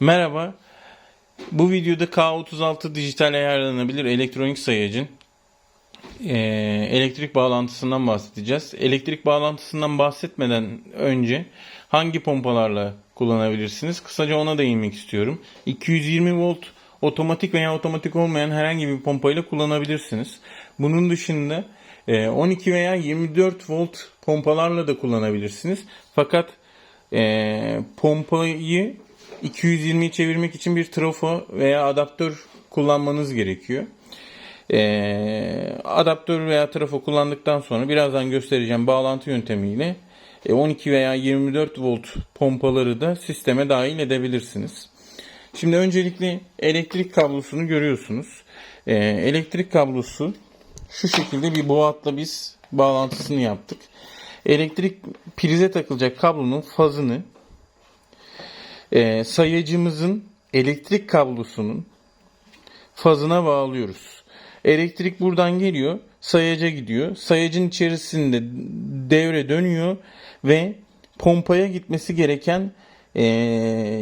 Merhaba. Bu videoda K36 dijital ayarlanabilir elektronik sayacın eee, elektrik bağlantısından bahsedeceğiz. Elektrik bağlantısından bahsetmeden önce hangi pompalarla kullanabilirsiniz? Kısaca ona değinmek istiyorum. 220 volt otomatik veya otomatik olmayan herhangi bir pompayla kullanabilirsiniz. Bunun dışında eee, 12 veya 24 volt pompalarla da kullanabilirsiniz. Fakat eee, pompayı 220'yi çevirmek için bir trafo veya adaptör kullanmanız gerekiyor. Ee, adaptör veya trafo kullandıktan sonra birazdan göstereceğim bağlantı yöntemiyle e, 12 veya 24 volt pompaları da sisteme dahil edebilirsiniz. Şimdi öncelikle elektrik kablosunu görüyorsunuz. Ee, elektrik kablosu şu şekilde bir boğatla biz bağlantısını yaptık. Elektrik prize takılacak kablonun fazını e, sayacımızın elektrik kablosunun fazına bağlıyoruz. Elektrik buradan geliyor, sayaca gidiyor. Sayacın içerisinde devre dönüyor ve pompaya gitmesi gereken e,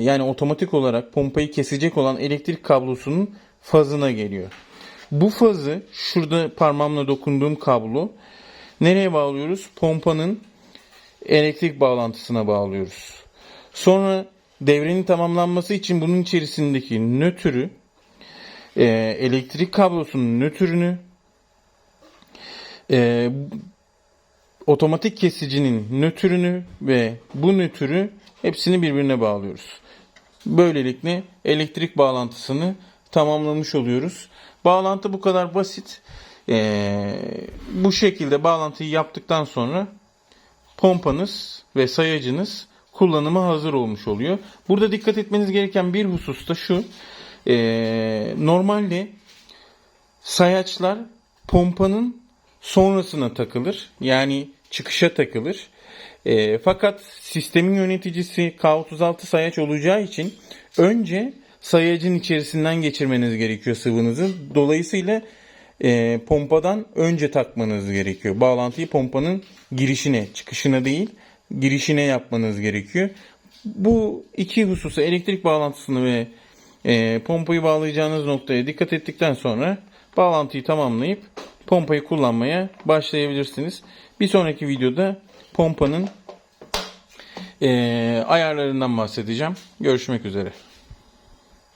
yani otomatik olarak pompayı kesecek olan elektrik kablosunun fazına geliyor. Bu fazı şurada parmağımla dokunduğum kablo nereye bağlıyoruz? Pompanın elektrik bağlantısına bağlıyoruz. Sonra devrenin tamamlanması için bunun içerisindeki nötrü e, elektrik kablosunun nötrünü e, otomatik kesicinin nötrünü ve bu nötrü hepsini birbirine bağlıyoruz. Böylelikle elektrik bağlantısını tamamlamış oluyoruz. Bağlantı bu kadar basit. E, bu şekilde bağlantıyı yaptıktan sonra pompanız ve sayacınız kullanıma hazır olmuş oluyor. Burada dikkat etmeniz gereken bir husus da şu. Ee, normalde sayaçlar pompanın sonrasına takılır. Yani çıkışa takılır. Ee, fakat sistemin yöneticisi K36 sayaç olacağı için önce sayacın içerisinden geçirmeniz gerekiyor sıvınızı. Dolayısıyla e, pompadan önce takmanız gerekiyor. Bağlantıyı pompanın girişine, çıkışına değil, girişine yapmanız gerekiyor. Bu iki hususa elektrik bağlantısını ve e, pompayı bağlayacağınız noktaya dikkat ettikten sonra bağlantıyı tamamlayıp pompayı kullanmaya başlayabilirsiniz. Bir sonraki videoda pompanın e, ayarlarından bahsedeceğim. Görüşmek üzere.